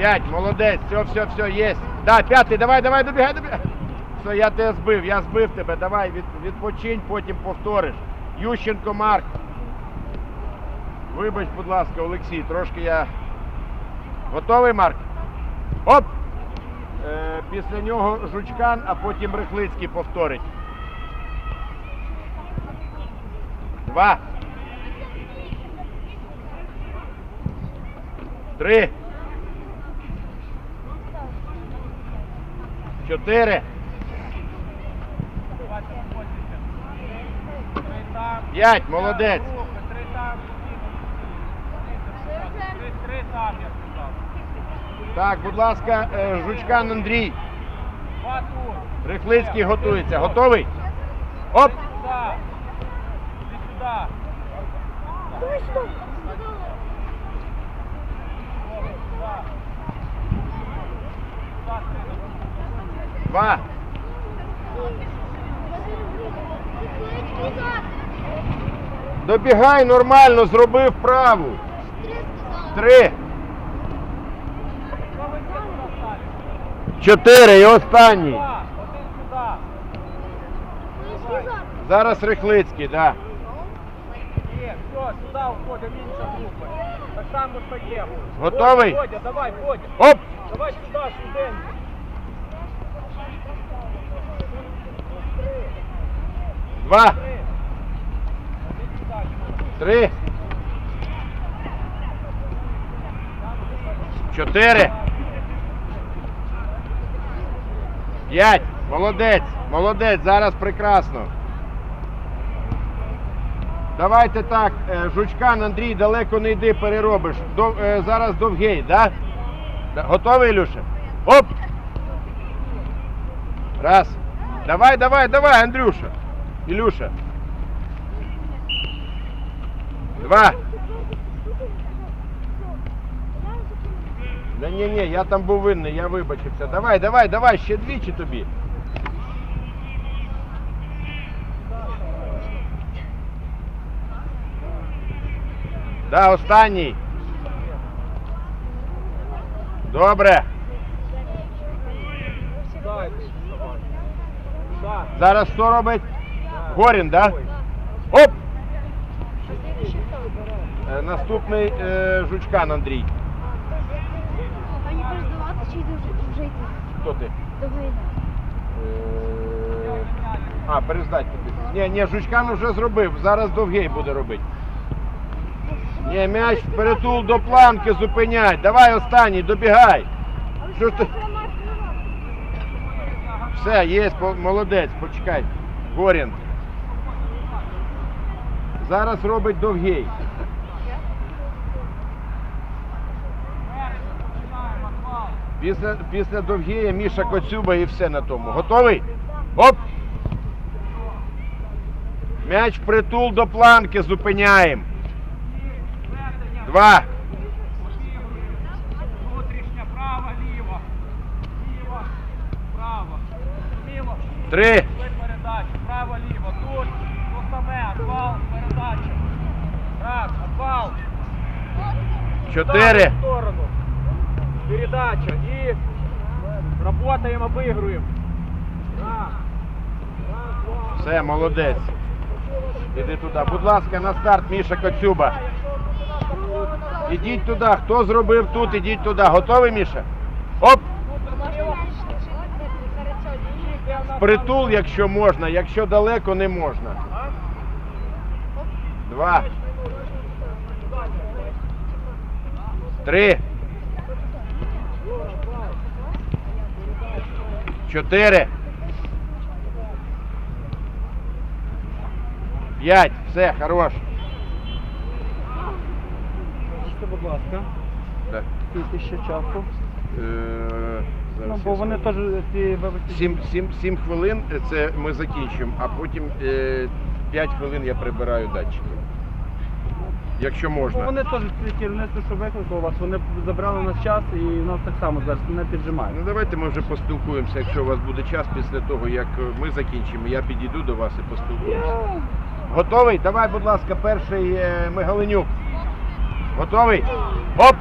П'ять, молодець, все, все, все, є. Да, п'ятий, давай, давай, добігай, добігай. Все, я тебе збив, я збив тебе, давай, від, відпочинь, потім повториш. Ющенко Марк. Вибач, будь ласка, Олексій, трошки я. Готовий, Марк? Оп! Е, після нього Жучкан, а потім Рихлицький повторить. Два. Три. Чотири. П'ять, молодець. Так, будь ласка, е, Жучкан Андрій. Рихлицький готується. Готовий? Оп! Сюди. Два. Добігай нормально, зробив праву. Три. Чотири і останній. Сюди. Зараз Рихлицький, да. Є, все, сюди входимо, інша група. Так само стаємо. Готовий? Давай. Оп! Давай сюди, швиденько. Два. Три. Чотири. П'ять. Молодець. Молодець. Зараз прекрасно. Давайте так, е, Жучкан, Андрій, далеко не йди, переробиш. Дов- е, зараз довгий? Да, Готовий, Ілюша? Оп! Раз. Давай, давай, давай, Андрюша. Ілюша. Два. Да ні, ні, я там був винний, я вибачився. Давай, давай, давай, ще двічі тобі. Да, останній. Добре. Сюди. Сюди. Зараз що робить? Горін, да? Оп! Е, Наступний е, Жучкан Андрій. А не перездавати чи йду вже йти? Хто ти? Довго. Е, А, перездать тобі. Ні, ні, Жучкан вже зробив, зараз довгий буде робити. Ні, м'яч вперетул до планки зупинять. Давай останній, добігай. Що ж ти? Все, є, молодець, почекай. Горін. Зараз робить довгий. Після, після довгія Міша Коцюба і все на тому. Готовий? Оп! М'яч впритул до планки зупиняємо. Два. Внутрішня, права, ліва. Ліва, право. Ліво. Три. Тут передача. Право, ліво. Тут. Саме. Отвал, передача. Раз, отвал. Чотири. Сторону. Передача. Раз. Раз, два. Все, молодець. Іди туди. Будь ласка, на старт, Міша Коцюба. Ідіть туди. Хто зробив тут, ідіть туди. Готовий, Міша? Оп! Притул, якщо можна, якщо далеко, не можна. Два. Три. Чотири. П'ять. Все, хорош. Будь ласка, Так. скільки ще часу? Е, Ну, зараз бо я вони скажу. теж ці вибачте. Сім, сім, сім хвилин е, це ми закінчимо, а потім е, 5 хвилин я прибираю датчики. Якщо Ну, можна. Вони теж керівництво, що викликало вас, вони забрали нас час і нас так само зараз не піджимають. Ну давайте ми вже поспілкуємося, якщо у вас буде час після того, як е, ми закінчимо, я підійду до вас і поспілкуємося. Готовий? Давай, будь ласка, перший е, Мигалинюк. Готовий? Оп!